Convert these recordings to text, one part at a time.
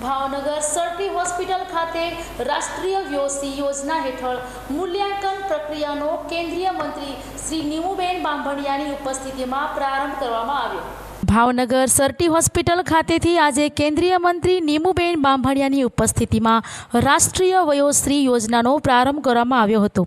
Bhavnagar Sir T hospital ખાતે રાષ્ટ્રીય વ્યોસી યોજના હેઠળ મૂલ્યાંકન પ્રક્રિયાનો કેન્દ્રીય મંત્રી શ્રી નીમુબેન બાંભણિયાની ઉપસ્થિતિમાં પ્રારંભ કરવામાં આવ્યો. ભાવનગર સરટી હોસ્પિટલ ખાતેથી આજે કેન્દ્રીય મંત્રી નીમુબેન બાંભણિયાની ઉપસ્થિતિમાં રાષ્ટ્રીય વયોશ્રી યોજનાનો પ્રારંભ કરવામાં આવ્યો હતો.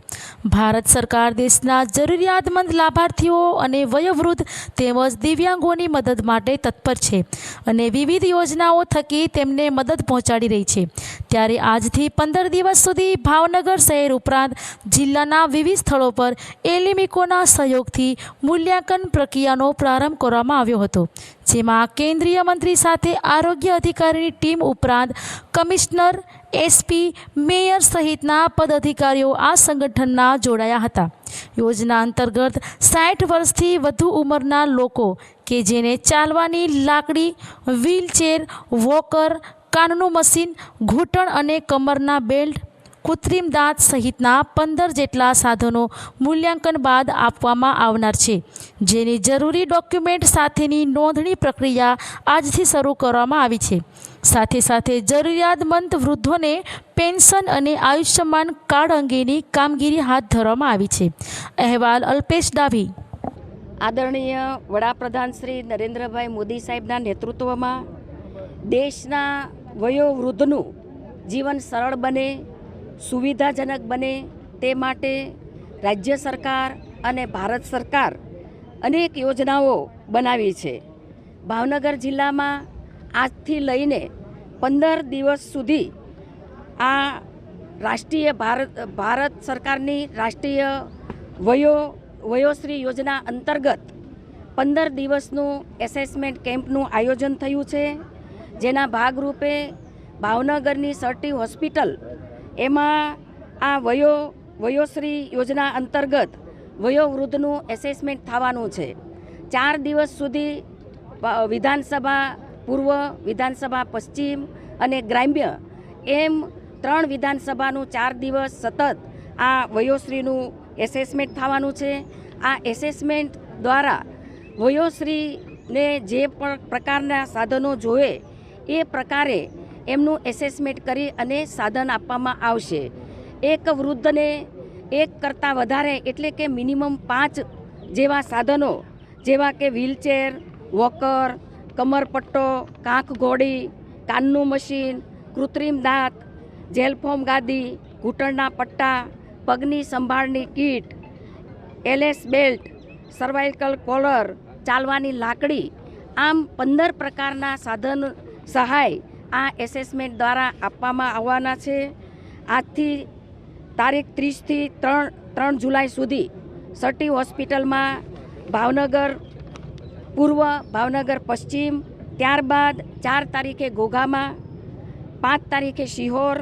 ભારત સરકાર દેશના જરૂરિયાતમંદ લાભાર્થીઓ અને વયોવૃદ્ધ તેમજ દિવ્યાંગોની મદદ માટે તત્પર છે અને વિવિધ યોજનાઓ થકી તેમને મદદ પહોંચાડી રહી છે. ત્યારે આજથી પંદર દિવસ સુધી ભાવનગર શહેર ઉપરાંત જિલ્લાના વિવિધ સ્થળો પર એલિમિકોના સહયોગથી મૂલ્યાંકન પ્રક્રિયાનો પ્રારંભ કરવામાં આવ્યો હતો. જેમાં કેન્દ્રીય મંત્રી સાથે આરોગ્ય અધિકારીની ટીમ ઉપરાંત કમિશનર એસપી મેયર સહિતના પદાધિકારીઓ આ સંગઠનના જોડાયા હતા. યોજના અંતર્ગત સાઠ વર્ષથી વધુ ઉંમરના લોકો કે જેને ચાલવાની લાકડી, વ્હીલચેર, વોકર, કાનનું મશીન, ઘૂંટણ અને કમરના બેલ્ટ કૃત્રિમ દાંત સહિતના પંદર જેટલા સાધનો મૂલ્યાંકન બાદ આપવામાં આવનાર છે. જેની જરૂરી ડોક્યુમેન્ટ સાથેની નોંધણી પ્રક્રિયા આજથી શરૂ કરવામાં આવી છે. સાથે સાથે જરૂરિયાતમંદ વૃદ્ધોને પેન્શન અને આયુષ્યમાન કાર્ડ અંગેની કામગીરી હાથ ધરવામાં આવી છે. અહેવાલ અલ્પેશ ડાભી. આદરણીય વડાપ્રધાન શ્રી નરેન્દ્રભાઈ મોદી સાહેબના નેતૃત્વમાં દેશના વયોવૃદ્ધનું જીવન સરળ બને સુવિધાજનક બને તે માટે રાજ્ય સરકાર અને ભારત સરકાર અનેક યોજનાઓ બનાવી છે. ભાવનગર જિલ્લામાં આજથી લઈને પંદર દિવસ સુધી આ રાષ્ટ્રીય ભારત ભારત સરકારની રાષ્ટ્રીય વયો, વયોશ્રી યોજના અંતર્ગત પંદર દિવસનું એસેસમેન્ટ કેમ્પનું આયોજન થયું છે. જેના ભાગરૂપે ભાવનગરની સર્ટી હોસ્પિટલ એમાં આ વયો, વયોશ્રી યોજના અંતર્ગત વયોવૃદ્ધનું એસેસમેન્ટ થવાનું છે. ચાર દિવસ સુધી વિધાનસભા પૂર્વ, વિધાનસભા પશ્ચિમ અને ગ્રામ્ય એમ ત્રણ વિધાનસભાનું ચાર દિવસ સતત આ વયોશ્રીનું એસેસમેન્ટ થવાનું છે. આ એસેસમેન્ટ દ્વારા વયોશ્રીને જે પણ પ્રકારના સાધનો જોવે એ પ્રકારે એમનું એસેસમેન્ટ કરી અને સાધન આપવામાં આવશે. એક વૃદ્ધને એક કરતાં વધારે એટલે કે મિનિમમ પાંચ જેવા સાધનો, જેવા કે વ્હીલચેર વોકર કમરપટ્ટો, કાંખ ઘોડી કાનનું મશીન કૃત્રિમ દાંત જેલફોમ ગાદી, ઘૂંટણના પટ્ટા, પગની સંભાળની kit, LS belt cervical collar ચાલવાની લાકડી, આમ પંદર પ્રકારના સાધન સહાય આ એસેસમેન્ટ દ્વારા આપવામાં આવવાના છે. આજથી તારીખ ત્રીસથી ત્રણ ત્રણ જુલાઈ સુધી સટી હોસ્પિટલમાં ભાવનગર, પૂર્વ ભાવનગર, પશ્ચિમ, ત્યારબાદ ચાર તારીખે ઘોઘામાં, પાંચ તારીખે શિહોર,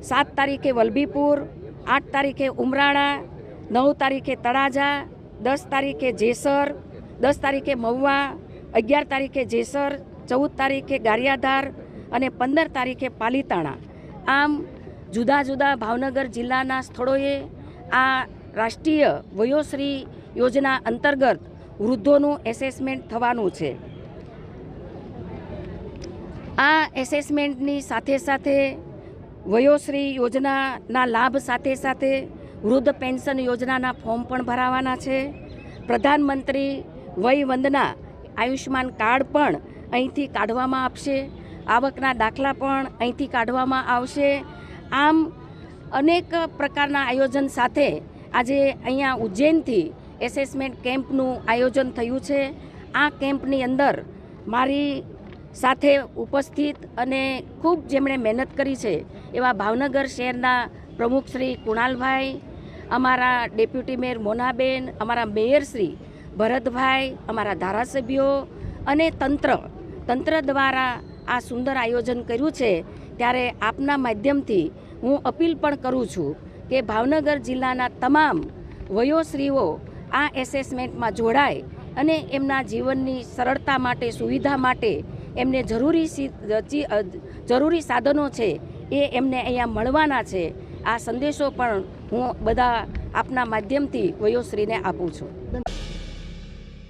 સાત તારીખે વલભીપુર, આઠ તારીખે ઉમરાળા નવ તારીખે તળાજા, દસ તારીખે જેસર, દસ તારીખે મહુવા, અગિયાર તારીખે જેસર, ચૌદ તારીખે ગારિયાધાર અને પંદર તારીખે પાલીતાણા. આમ જુદા જુદા ભાવનગર જિલ્લાના સ્થળોએ આ રાષ્ટ્રીય વયોશ્રી યોજના અંતર્ગત વૃદ્ધોનું એસેસમેન્ટ થવાનું છે. આ એસેસમેન્ટની સાથે સાથે વયોશ્રી યોજનાના લાભ સાથે સાથે વૃદ્ધ પેન્શન યોજનાના ફોર્મ પણ ભરાવાના છે. પ્રધાનમંત્રી વય વંદના આયુષ્યમાન કાર્ડ પણ અહીંથી કાઢવામાં આપશે. આવકના દાખલા પણ અહીંથી કાઢવામાં આવશે. આમ અનેક પ્રકારના આયોજન સાથે આજે અહીંયા ઉજ્જૈનથી એસેસમેન્ટ કેમ્પનું આયોજન થયું છે. આ કેમ્પની અંદર મારી સાથે ઉપસ્થિત અને ખૂબ જેમણે મહેનત કરી છે એવા ભાવનગર શહેરના પ્રમુખ શ્રી કુણાલભાઈ, અમારા ડેપ્યુટી મેયર મોનાબેન, અમારા મેયર શ્રી ભરતભાઈ, અમારા ધારાસભ્યો અને તંત્ર તંત્ર દ્વારા આ સુંદર આયોજન કર્યું છે, ત્યારે આપના માધ્યમથી હું અપીલ પણ કરું છું કે ભાવનગર જિલ્લાના તમામ વયોશ્રીઓ આ એસેસમેન્ટમાં જોડાય અને એમના જીવનની સરળતા માટે, સુવિધા માટે એમને જરૂરી જરૂરી સાધનો છે એ એમને અહીંયા મળવાના છે. આ સંદેશો પણ હું બધા આપના માધ્યમથી વયોશ્રીને આપું છું.